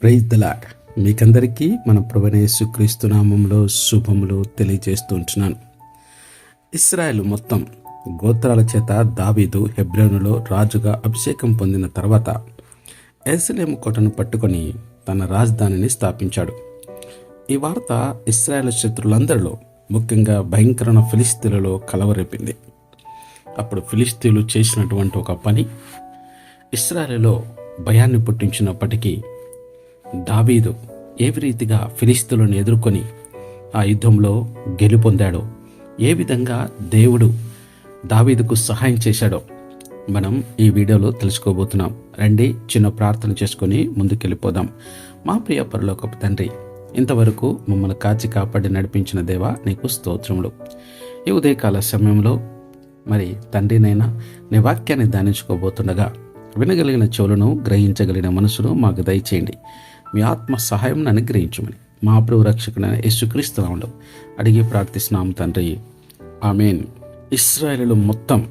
Praise the lord. మీకందరికీ మన ప్రభునేసు క్రీస్తు నామంలో శుభములు తెలియజేస్తూ ఉంటున్నాను. ఇస్రాయేల్ మొత్తం గోత్రాల చేత దావీదు హెబ్రోనులో రాజుగా అభిషేకం పొందిన తర్వాత ఎస్లేం కోటను పట్టుకొని తన రాజధానిని స్థాపించాడు. ఈ వార్త ఇస్రాయెల్ శత్రులందరిలో ముఖ్యంగా భయంకరమైన ఫిలిస్తీన్లలో కలవరేపింది. అప్పుడు ఫిలిస్తీన్లు చేసినటువంటి ఒక పని ఇస్రాయెల్లో భయాన్ని పుట్టించినప్పటికీ దావీదు ఏ రీతిగా ఫిలిస్తులను ఎదుర్కొని ఆ యుద్ధంలో గెలుపొందాడో ఏ విధంగా దేవుడు దావీదుకు సహాయం చేశాడో మనం ఈ వీడియోలో తెలుసుకోబోతున్నాం. రండి చిన్న ప్రార్థన చేసుకొని ముందుకెళ్ళిపోదాం. మా ప్రియ పరలోకపు తండ్రి ఇంతవరకు మమ్మల్ని కాచి కాపాడి నడిపించిన దేవా నీకు స్తోత్రములు. ఈ ఉదయకాల సమయంలో మరి తండ్రినైనా నీ వాక్యాన్ని ధ్యానించుకోబోతుండగా వినగలిగిన చెవులను గ్రహించగలిగిన మనసును మాకు దయచేయండి. మీ ఆత్మ సహాయం అనుగ్రహించమని. మా ప్రభు రక్షకుడైన యేసుక్రీస్తునామంలో అడిగి ప్రార్థిస్తున్నాము తండ్రి. ఆమెన్. ఇస్రాయేలు మొత్తం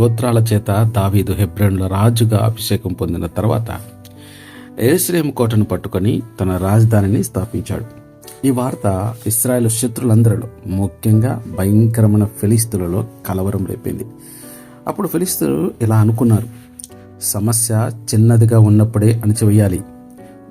గోత్రాల చేత దావీదు హెబ్రోన్ల రాజుగా అభిషేకం పొందిన తర్వాత ఎరుసలేం కోటను పట్టుకొని తన రాజధానిని స్థాపించాడు. ఈ వార్త ఇస్రాయేల్ శత్రులందరిలో ముఖ్యంగా భయంకరమైన ఫిలిస్తులలో కలవరం రేపింది. అప్పుడు ఫిలిస్తులు ఇలా అనుకున్నారు సమస్య చిన్నదిగా ఉన్నప్పుడే అణచివేయాలి.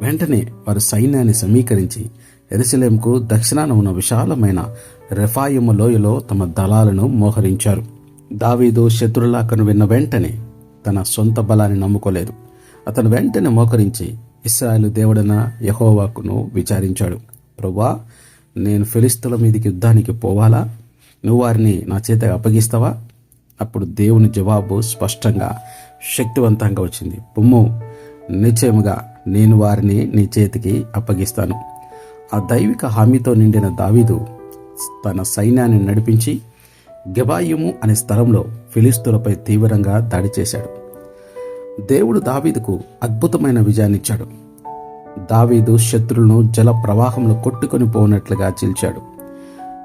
వెంటనే వారు సైన్యాన్ని సమీకరించి ఎరుసలేంకు దక్షిణాన ఉన్న విశాలమైన రెఫాయిము లోయలో తమ దళాలను మోహరించారు. దావీదు శత్రులాకను విన్న వెంటనే తన సొంత బలాన్ని నమ్ముకోలేదు. అతను వెంటనే మోకరించి ఇస్రాయేలు దేవుడన యహోవాకును విచారించాడు. ప్రభా నేను ఫిలిస్తుల మీదకి యుద్ధానికి పోవాలా? నువ్వు వారిని నా చేత అప్పగిస్తావా? అప్పుడు దేవుని జవాబు స్పష్టంగా శక్తివంతంగా వచ్చింది. పొమ్ము నిశ్చయముగా నేను వారిని నీ చేతికి అప్పగిస్తాను. ఆ దైవిక హామీతో నిండిన దావీదు తన సైన్యాన్ని నడిపించి గెబాయిము అనే స్థలంలో ఫిలిస్తులపై తీవ్రంగా దాడి చేశాడు. దేవుడు దావీదుకు అద్భుతమైన విజయాన్నిచ్చాడు దావీదు శత్రులను జల ప్రవాహంలో కొట్టుకొని పోనట్లుగా చీల్చాడు.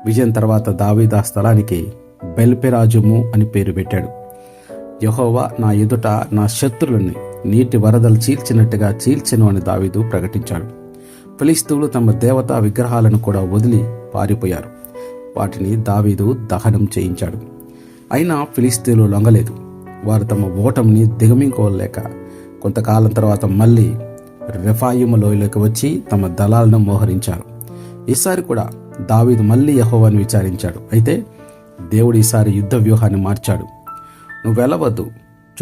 విజయం తర్వాత దావీదు ఆ స్థలానికి బెల్పెరాజుము అని పేరు పెట్టాడు. యహోవా నా ఎదుట నా శత్రులని నీటి వరదలు చీల్చినట్టుగా చీల్చెను అని దావీదు ప్రకటించాడు. ఫిలిస్తీన్లు తమ దేవతా విగ్రహాలను కూడా వదిలి పారిపోయారు. వాటిని దావీదు దహనం చేయించాడు. అయినా ఫిలిస్తీన్లు లొంగలేదు. వారు తమ ఓటమిని దిగమింకోలేక కొంతకాలం తర్వాత మళ్ళీ రెఫాయిమ లోయలోకి వచ్చి తమ దళాలను మోహరించారు. ఈసారి కూడా దావీదు మళ్ళీ యహోవాని విచారించాడు. అయితే దేవుడు ఈసారి యుద్ధ వ్యూహాన్ని మార్చాడు. నువ్వు వెళ్ళవద్దు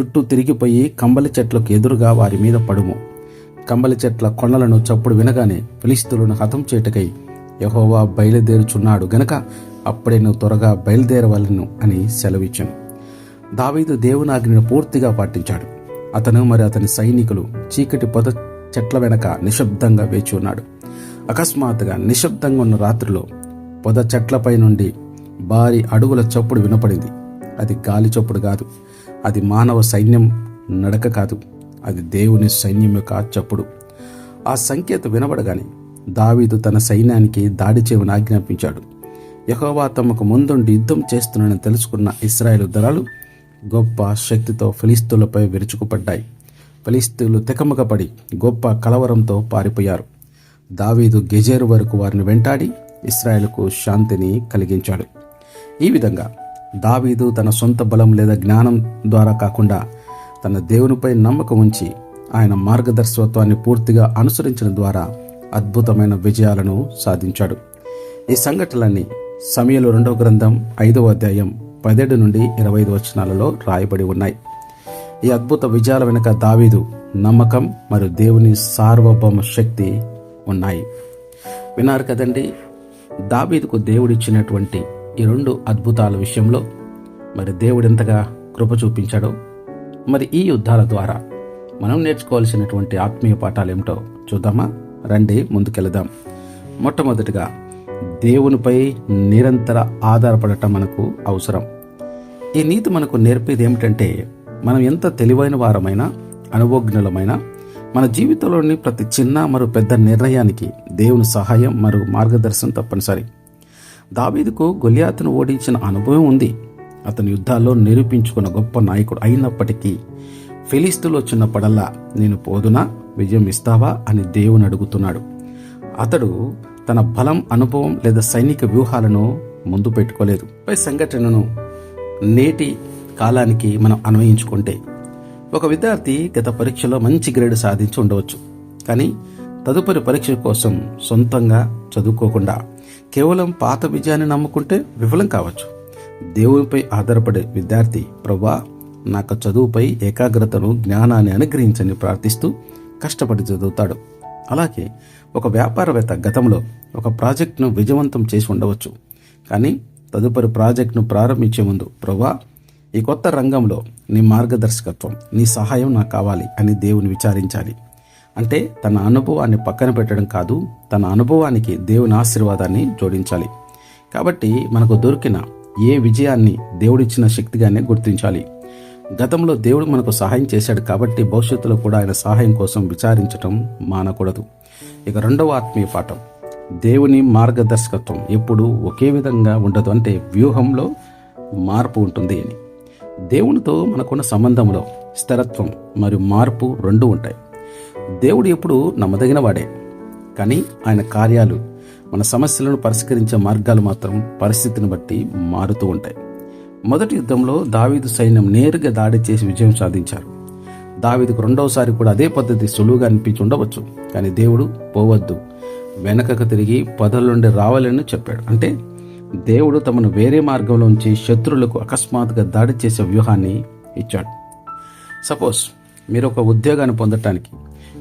చుట్టూ తిరిగిపోయి కంబలి చెట్లకు ఎదురుగా వారి మీద పడుము. కంబలి చెట్ల కొండలను చప్పుడు వినగానే ఫిలిస్తులను హతం చేటకై యహోవా బయలుదేరుచున్నాడు. గనక అప్పుడే నువ్వు త్వరగా బయలుదేరవలను అని సెలవిచ్చాను. దావీదు దేవునాగ్నిని పూర్తిగా పాటించాడు. అతను మరి అతని సైనికులు చీకటి పొద చెట్ల వెనక నిశ్శబ్దంగా వేచి ఉన్నాడు. అకస్మాత్తుగా నిశ్శబ్దంగా ఉన్న రాత్రిలో పొద చెట్లపై నుండి భారీ అడుగుల చప్పుడు వినపడింది. అది గాలి చప్పుడు కాదు. అది మానవ సైన్యం నడక కాదు అది దేవుని సైన్యం యొక్క చప్పుడు. ఆ సంకేతం వినబడగానే దావీదు తన సైన్యానికి దాడి చేయమని ఆజ్ఞాపించాడు. యహోవా తమకు ముందుండి యుద్ధం చేస్తున్నానని తెలుసుకున్న ఇస్రాయేల్ దళాలు గొప్ప శక్తితో ఫిలిస్తీన్లపై విరుచుకుపడ్డాయి. ఫిలిస్తీన్లు తెకమకపడి గొప్ప కలవరంతో పారిపోయారు. దావీదు గెజేరు వరకు వారిని వెంటాడి ఇస్రాయేల్కు శాంతిని కలిగించాడు. ఈ విధంగా దావీదు తన సొంత బలం లేదా జ్ఞానం ద్వారా కాకుండా తన దేవునిపై నమ్మకం ఉంచి ఆయన మార్గదర్శకత్వాన్ని పూర్తిగా అనుసరించడం ద్వారా అద్భుతమైన విజయాలను సాధించాడు. ఈ సంఘటనలన్నీ సమయలు రెండవ గ్రంథం ఐదవ అధ్యాయం పదిహేడు నుండి ఇరవై ఐదు వచనాలలో రాయబడి ఉన్నాయి. ఈ అద్భుత విజయాల వెనుక దావీదు నమ్మకం మరియు దేవుని సార్వభౌమ శక్తి ఉన్నాయి. విన్నారు కదండి దావీదుకు దేవుడిచ్చినటువంటి ఈ రెండు అద్భుతాల విషయంలో మరి దేవుడు ఎంతగా కృప చూపించాడో మరి ఈ యుద్ధాల ద్వారా మనం నేర్చుకోవాల్సినటువంటి ఆత్మీయ పాఠాలు ఏమిటో చూద్దామా? రండి ముందుకెళదాం. మొట్టమొదటిగా దేవునిపై నిరంతర ఆధారపడటం మనకు అవసరం. ఈ నీతి మనకు నేర్పేది ఏమిటంటే మనం ఎంత తెలివైన వారమైనా అనుభవజ్ఞులమైనా మన జీవితంలోని ప్రతి చిన్న మరియు పెద్ద నిర్ణయానికి దేవుని సహాయం మరియు మార్గదర్శనం తప్పనిసరి. దావీదుకు గొలియాతును ఓడించిన అనుభవం ఉంది. అతను యుద్ధాల్లో నిరూపించుకున్న గొప్ప నాయకుడు అయినప్పటికీ ఫిలిస్తులు వచ్చినప్పుడల్లా నేను పోదునా విజయం ఇస్తావా అని దేవుని అడుగుతున్నాడు. అతడు తన బలం అనుభవం లేదా సైనిక వ్యూహాలను ముందు పెట్టుకోలేదు. పై సంఘటనను నేటి కాలానికి మనం అన్వయించుకుంటే ఒక విద్యార్థి గత పరీక్షలో మంచి గ్రేడ్ సాధించి ఉండవచ్చు. కానీ తదుపరి పరీక్ష కోసం సొంతంగా చదువుకోకుండా కేవలం పాత విజయాన్ని నమ్ముకుంటే విఫలం కావచ్చు. దేవునిపై ఆధారపడే విద్యార్థి ప్రభా నాకు చదువుపై ఏకాగ్రతను జ్ఞానాన్ని అనుగ్రహించని ప్రార్థిస్తూ కష్టపడి చదువుతాడు. అలాగే ఒక వ్యాపారవేత్త గతంలో ఒక ప్రాజెక్టును విజయవంతం చేసి ఉండవచ్చు. కానీ తదుపరి ప్రాజెక్టును ప్రారంభించే ముందు ప్రభా ఈ కొత్త రంగంలో నీ మార్గదర్శకత్వం నీ సహాయం నాకు కావాలి అని దేవుని విచారించాలి. అంటే తన అనుభవాన్ని పక్కన పెట్టడం కాదు తన అనుభవానికి దేవుని ఆశీర్వాదాన్ని జోడించాలి. కాబట్టి మనకు దొరికిన ఏ విజయాన్ని దేవుడిచ్చిన శక్తిగానే గుర్తించాలి. గతంలో దేవుడు మనకు సహాయం చేశాడు కాబట్టి భవిష్యత్తులో కూడా ఆయన సహాయం కోసం విచారించటం మానకూడదు. ఇక రెండవ ఆత్మీయ పాఠం. దేవుని మార్గదర్శకత్వం ఎప్పుడు ఒకే విధంగా ఉండదు అంటే వ్యూహంలో మార్పు ఉంటుంది అని. దేవునితో మనకున్న సంబంధంలో స్థిరత్వం మరియు మార్పు రెండు ఉంటాయి. దేవుడు ఎప్పుడు నమ్మదగిన వాడే కానీ ఆయన కార్యాలు మన సమస్యలను పరిష్కరించే మార్గాలు మాత్రం పరిస్థితిని బట్టి మారుతూ ఉంటాయి. మొదటి యుద్ధంలో దావీదు సైన్యం నేరుగా దాడి చేసి విజయం సాధించారు. దావీదుకు రెండవసారి కూడా అదే పద్ధతి సులువుగా అనిపించి ఉండవచ్చు కానీ దేవుడు పోవద్దు. వెనకకు తిరిగి పొదల నుండి రావాలని చెప్పాడు. అంటే దేవుడు తమను వేరే మార్గంలో ఉంచి శత్రువులకు అకస్మాత్తుగా దాడి చేసే వ్యూహాన్ని ఇచ్చాడు. సపోజ్ మీరు ఒక ఉద్యోగాన్ని పొందటానికి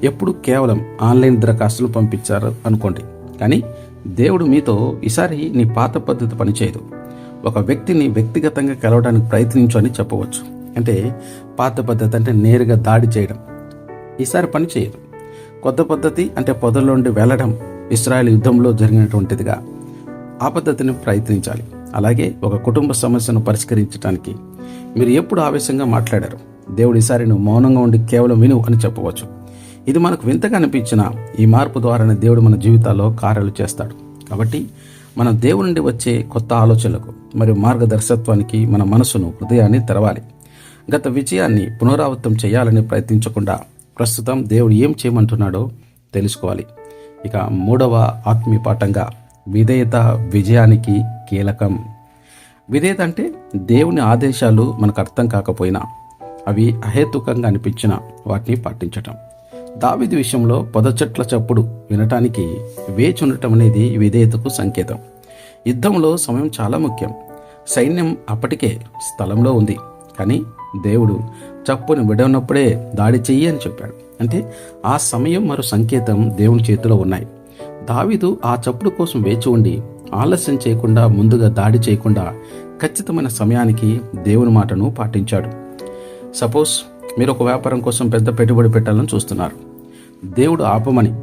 ఎప్పుడు కేవలం ఆన్లైన్ దరఖాస్తులు పంపించారు అనుకోండి. కానీ దేవుడు మీతో ఈసారి నీ పాత పద్ధతి పనిచేయదు ఒక వ్యక్తిని వ్యక్తిగతంగా కలవడానికి ప్రయత్నించు అని చెప్పవచ్చు. అంటే పాత పద్ధతి అంటే నేరుగా దాడి చేయడం. ఈసారి పని చేయదు. కొత్త పద్ధతి అంటే పొదల నుండి వెళ్ళడం ఇస్రాయల్ యుద్ధంలో జరిగినటువంటిదిగా ఆ పద్ధతిని ప్రయత్నించాలి. అలాగే ఒక కుటుంబ సమస్యను పరిష్కరించడానికి మీరు ఎప్పుడు ఆవేశంగా మాట్లాడారు? దేవుడు ఈసారి నువ్వు మౌనంగా ఉండి కేవలం విను అని చెప్పవచ్చు. ఇది మనకు వింతగా అనిపించిన ఈ మార్పు ద్వారానే దేవుడు మన జీవితాల్లో కార్యాలు చేస్తాడు. కాబట్టి మన దేవుడి నుండి వచ్చే కొత్త ఆలోచనలకు మరియు మార్గదర్శకత్వానికి మన మనసును హృదయాన్ని తెరవాలి. గత విజయాన్ని పునరావృతం చేయాలని ప్రయత్నించకుండా ప్రస్తుతం దేవుడు ఏం చేయమంటున్నాడో తెలుసుకోవాలి. ఇక మూడవ ఆత్మీయ పాఠంగా విధేయత విజయానికి కీలకం. విధేయత అంటే దేవుని ఆదేశాలు మనకు అర్థం కాకపోయినా అవి అహేతుకంగా అనిపించిన వాటిని పాటించటం. దావిది విషయంలో పొద చెట్ల చప్పుడు వినటానికి వేచి ఉండటం అనేది విధేయతకు సంకేతం. యుద్ధంలో సమయం చాలా ముఖ్యం. సైన్యం అప్పటికే స్థలంలో ఉంది. కానీ దేవుడు చప్పుని విడవనప్పుడే దాడి చెయ్యి అని చెప్పాడు. అంటే ఆ సమయం మరో సంకేతం దేవుని చేతిలో ఉన్నాయి. దావిదు ఆ చప్పుడు కోసం వేచి ఉండి ఆలస్యం చేయకుండా ముందుగా దాడి చేయకుండా ఖచ్చితమైన సమయానికి దేవుని మాటను పాటించాడు. సపోజ్ మీరు ఒక వ్యాపారం కోసం పెద్ద పెట్టుబడి పెట్టాలని చూస్తున్నారు. దేవుడు ఆపమని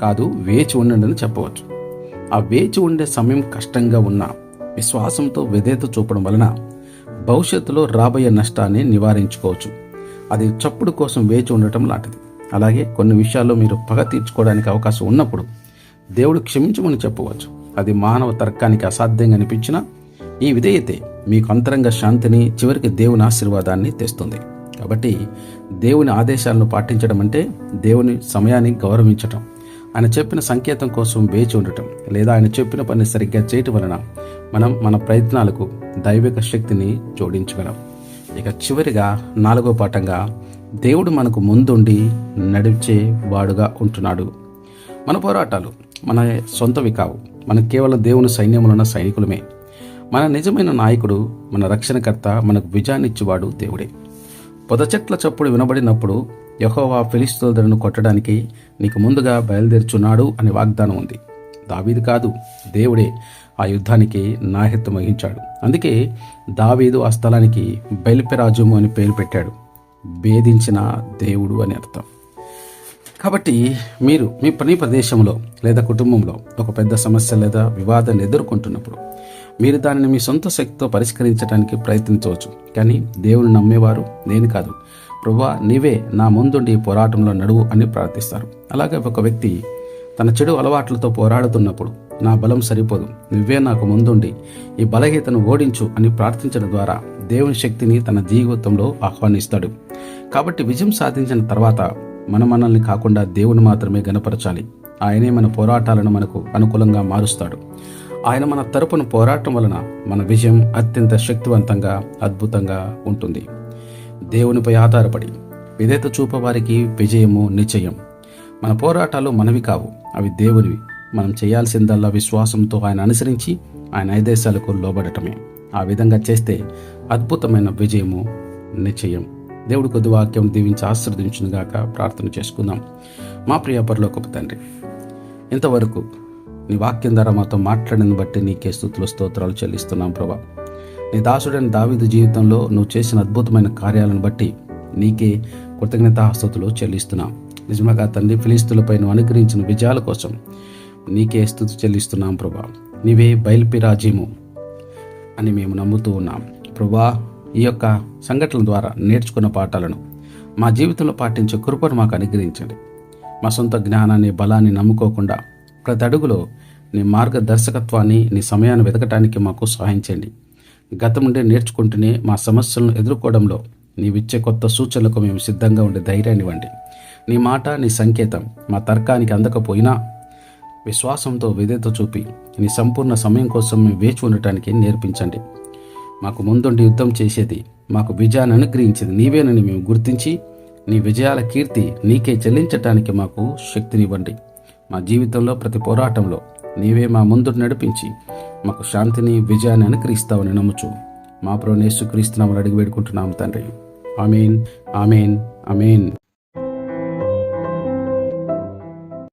కాదు వేచి ఉండండి చెప్పవచ్చు. ఆ వేచి ఉండే సమయం కష్టంగా ఉన్నా విశ్వాసంతో విధేయత చూపడం వలన భవిష్యత్తులో రాబోయే నష్టాన్ని నివారించుకోవచ్చు. అది చప్పుడు కోసం వేచి ఉండటం లాంటిది. అలాగే కొన్ని విషయాల్లో మీరు పగ తీర్చుకోవడానికి అవకాశం ఉన్నప్పుడు దేవుడు క్షమించమని చెప్పవచ్చు. అది మానవ తర్కానికి అసాధ్యంగా అనిపించినా ఈ విధేయతే మీకు అంతరంగ శాంతిని చివరికి దేవుని ఆశీర్వాదాన్ని తెస్తుంది. కాబట్టి దేవుని ఆదేశాలను పాటించడం అంటే దేవుని సమయాన్ని గౌరవించటం. ఆయన చెప్పిన సంకేతం కోసం వేచి ఉండటం లేదా ఆయన చెప్పిన పని సరిగ్గా చేయటం వలన మనం మన ప్రయత్నాలకు దైవిక శక్తిని జోడించగలం. ఇక చివరిగా నాలుగో పాఠంగా దేవుడు మనకు ముందుండి నడిచే వాడుగా ఉంటున్నాడు. మన పోరాటాలు మన సొంతవి కావు. మన కేవలం దేవుని సైన్యములున్న ఉన్న సైనికులమే. మన నిజమైన నాయకుడు మన రక్షణకర్త మనకు విజయాన్నిచ్చేవాడు దేవుడే. పొద చెట్ల చప్పుడు వినబడినప్పుడు యహోవా ఫిలిస్తోదరును కొట్టడానికి నీకు ముందుగా బయలుదేరుచున్నాడు అని వాగ్దానం ఉంది. దావీదు కాదు దేవుడే ఆ యుద్ధానికి నాహిత్యం వహించాడు. అందుకే దావీదు ఆ స్థలానికి బయలుపెరాజుము అని పేరు పెట్టాడు. భేదించిన దేవుడు అని అర్థం. కాబట్టి మీరు మీ పని ప్రదేశంలో లేదా కుటుంబంలో ఒక పెద్ద సమస్య లేదా వివాదాన్ని ఎదుర్కొంటున్నప్పుడు మీరు దానిని మీ సొంత శక్తితో పరిష్కరించడానికి ప్రయత్నించవచ్చు. కానీ దేవుని నమ్మేవారు నేను కాదు. ప్రభా నీవే నా ముందుండి ఈ పోరాటంలో నడువు అని ప్రార్థిస్తారు. అలాగే ఒక వ్యక్తి తన చెడు అలవాట్లతో పోరాడుతున్నప్పుడు నా బలం సరిపోదు. నువ్వే నాకు ముందుండి ఈ బలహీతను ఓడించు అని ప్రార్థించడం ద్వారా దేవుని శక్తిని తన జీవితంలో ఆహ్వానిస్తాడు. కాబట్టి విజయం సాధించిన తర్వాత మన మనల్ని కాకుండా దేవుని మాత్రమే గనపరచాలి ఆయనే మన పోరాటాలను మనకు అనుకూలంగా మారుస్తాడు. ఆయన మన తరపున పోరాటం వలన మన విజయం అత్యంత శక్తివంతంగా అద్భుతంగా ఉంటుంది. దేవునిపై ఆధారపడి. విధేత చూపవారికి విజయము నిశ్చయం. మన పోరాటాలు మనవి కావు. అవి దేవునివి. మనం చేయాల్సిందల్లా విశ్వాసంతో ఆయన అనుసరించి ఆయన ఐదేశాలకు లోబడటమే. ఆ విధంగా చేస్తే అద్భుతమైన విజయము నిశ్చయం. దేవుడు కొద్ది వాక్యం దీవించి ఆశీర్వదించునుగాక ప్రార్థన చేసుకుందాం. మా ప్రియ పరలోకపు తండ్రి ఇంతవరకు నీ వాక్యం ద్వారా మాతో మాట్లాడిన బట్టి నీకే స్థుతులు స్తోత్రాలు చెల్లిస్తున్నాం ప్రభా. నీ దాసుడైన దావీదు జీవితంలో నువ్వు చేసిన అద్భుతమైన కార్యాలను బట్టి నీకే కృతజ్ఞతాస్తుతులు చెల్లిస్తున్నాం. నిజంగా తండ్రి ఫిలిస్తులపై నువ్వు అనుగ్రహించిన విజయాల కోసం నీకే స్థుతి చెల్లిస్తున్నాం ప్రభా. నీవే బయల్పిరాజీము అని మేము నమ్ముతూ ఉన్నాం. ప్రభా ఈ యొక్క సంఘటనల ద్వారా నేర్చుకున్న పాఠాలను మా జీవితంలో పాటించే కృపను మాకు అనుగ్రహించండి. మా సొంత జ్ఞానాన్ని బలాన్ని నమ్ముకోకుండా ప్రతి అడుగులో నీ మార్గదర్శకత్వాన్ని నీ సమయాన్ని వెతకటానికి మాకు సహాయించండి గతం నుండి నేర్చుకుంటూనే మా సమస్యలను ఎదుర్కోవడంలో నీవిచ్చే కొత్త సూచనలకు మేము సిద్ధంగా ఉండే ధైర్యాన్ని ఇవ్వండి. నీ మాట నీ సంకేతం మా తర్కానికి అందకపోయినా విశ్వాసంతో విధేత చూపి నీ సంపూర్ణ సమయం కోసం మేము వేచి ఉండటానికి నేర్పించండి. మాకు ముందుండి యుద్ధం చేసేది. మాకు విజయాన్ని అనుగ్రహించింది నీవేనని మేము గుర్తించి నీ విజయాల కీర్తి నీకే చెల్లించటానికి మాకు శక్తినివ్వండి. మా జీవితంలో ప్రతి పోరాటంలో నీవే మా ముందు నడిపించి మాకు శాంతిని విజయాన్ని అనుగ్రహిస్తావని నమ్ముచు. మా ప్రోనేసు క్రీస్తునామని అడిగి వేడుకుంటున్నాము తండ్రి. Amen amen amen.